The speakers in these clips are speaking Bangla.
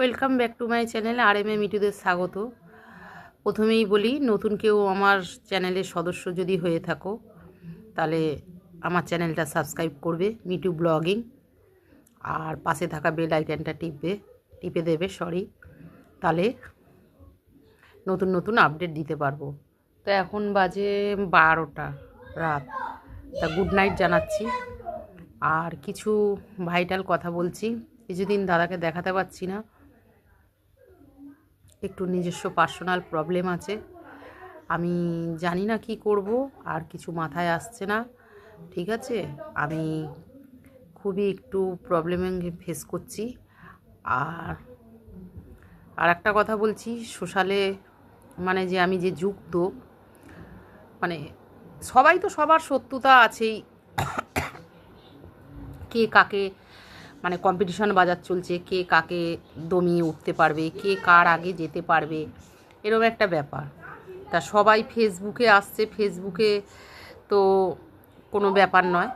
Welcome back to my channel R M A মিটুদের স্বাগত। প্রথমেই বলি, নতুন কেউ আমার চ্যানেলের সদস্য যদি হয়ে থাকো, তাহলে আমার চ্যানেলটা সাবস্ক্রাইব করবে মিটু ব্লগিং, আর পাশে থাকা বেল আইকনটা টিপবে, টিপে দেবে, সরি। তাহলে নতুন নতুন আপডেট দিতে পারব। তো এখন বাজে বারোটা রাত। তা গুড নাইট জানাচ্ছি। আর কিছু ভাইটাল কথা বলছি, কিছুদিন দাদাকে দেখাতে পারছি না। একটু নিজস্ব পার্সোনাল প্রবলেম আছে। আমি জানি না কি করব, আর কিছু মাথায় আসছে না, ঠিক আছে? আমি খুবই একটু প্রবলেমে ফেস করছি। আর আর একটা কথা বলছি, সোশ্যালে মানে যে আমি যে যুক্ত মানে সবাই তো সবার সত্যতা আছেই। কে কাকে মানে কম্পিটিশন বাজার চলছে, কে কাকে দমিয়ে উঠতে পারবে, কে কার আগে যেতে পারবে, এরকম একটা ব্যাপার। তা সবাই ফেসবুকে আসছে, ফেসবুকে তো কোনো ব্যাপার নয়,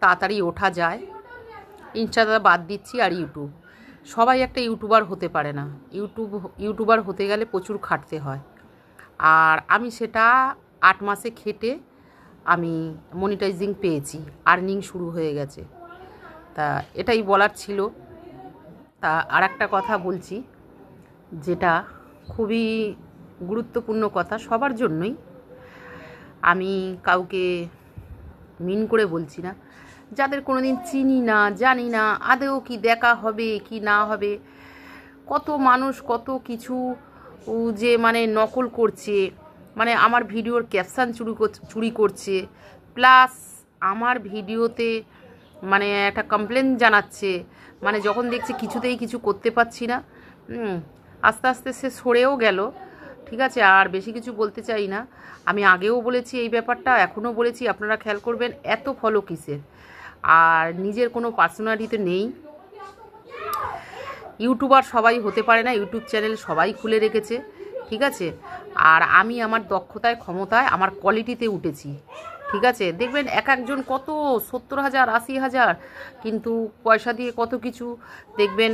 তাড়াতাড়ি ওঠা যায়। ইনস্টাটা বাদ দিচ্ছি আর ইউটিউব। সবাই একটা ইউটিউবার হতে পারে না। ইউটিউব, ইউটিউবার হতে গেলে প্রচুর খাটতে হয়। আর আমি সেটা আট মাসে খেটে আমি মনিটাইজিং পেয়েছি। আর্নিং শুরু হয়ে গেছে। তা এটাই বলার ছিল। তা আর একটা কথা বলছি, যেটা খুবই গুরুত্বপূর্ণ কথা সবার জন্যই। আমি কাউকে মিন করে বলছি না। যাদের কোনো দিন চিনি না, জানি না, আদেও কি দেখা হবে, কি না হবে, কত মানুষ কত কিছু যে মানে নকল করছে মানে আমার ভিডিওর ক্যাপশান চুরি চুরি করছে প্লাস আমার ভিডিওতে মানে একটা কমপ্লেন জানাচ্ছে। মানে যখন দেখছে কিছুতেই কিছু করতে পারছি না আস্তে আস্তে সে সরেও গেল। ঠিক আছে, আর বেশি কিছু বলতে চাই না। আমি আগেও বলেছি এই ব্যাপারটা, এখনও বলেছি, আপনারা খেয়াল করবেন, এত ফলো কিসের? আর নিজের কোনো পার্সোনালিটি নেই। ইউটিউবার সবাই হতে পারে না, ইউটিউব চ্যানেল সবাই খুলে রেখেছে। ঠিক আছে? আর আমি আমার দক্ষতায়, ক্ষমতায়, আমার কোয়ালিটিতে উঠেছি। ঠিক আছে? দেখবেন এক একজন কত, সত্তর হাজার, আশি হাজার, কিন্তু পয়সা দিয়ে কত কিছু দেখবেন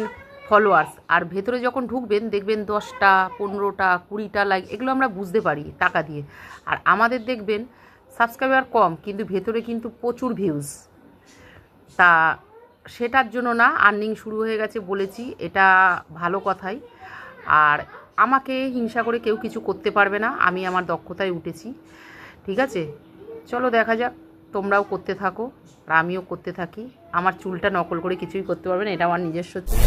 ফলোয়ার্স আর ভেতরে যখন ঢুকবেন, দেখবেন দশটা, পনেরোটা, কুড়িটা লাইক এগুলো আমরা বুঝতে পারি টাকা দিয়ে। আর আমাদের দেখবেন সাবস্ক্রাইবার কম, কিন্তু ভেতরে কিন্তু প্রচুর ভিউজ তা সেটার জন্য না আর্নিং শুরু হয়ে গেছে বলেছি, এটা ভালো কথাই। আর আমাকে হিংসা করে কেউ কিছু করতে পারবে না, আমি আমার দক্ষতায় উঠেছি। ঠিক আছে? চলো দেখা যাক, তোমরাও করতে থাকো আর আমিও করতে থাকি। আমার চুলটা নকল করে কিছুই করতে পারবে না, এটা আমার নিজস্ব চুল।